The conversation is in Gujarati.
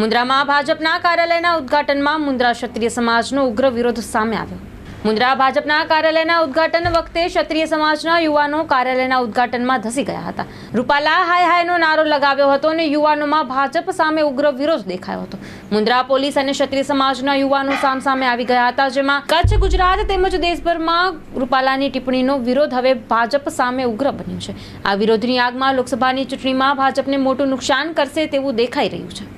મુન્દ્રામાં ભાજપના કાર્યાલયના ઉદ્ઘાટનમાં મુન્દ્રા ક્ષત્રિય સમાજનો ઉગ્ર વિરોધ સામે આવ્યો. મુન્દ્રા ભાજપના કાર્યાલયના ઉદ્ઘાટન વખતે ક્ષત્રિય સમાજના યુવાનો કાર્યાલયના ઉદ્ઘાટનમાં ધસી ગયા હતા. રૂપાલા હાય હાયનો નારો લગાવ્યો હતો અને યુવાનોમાં ભાજપ સામે ઉગ્ર વિરોધ દેખાયો હતો. મુન્દ્રા પોલીસ અને ક્ષત્રિય સમાજના યુવાનો સામસામે આવી ગયા હતા, જેમાં કચ્છ, ગુજરાત તેમજ દેશભરમાં રૂપાલાની ટિપ્પણીનો વિરોધ હવે ભાજપ સામે ઉગ્ર બન્યો છે. આ વિરોધની આગમાં લોકસભાની ચૂંટણીમાં ભાજપને મોટું નુકસાન કરશે તેવું દેખાઈ રહ્યું છે.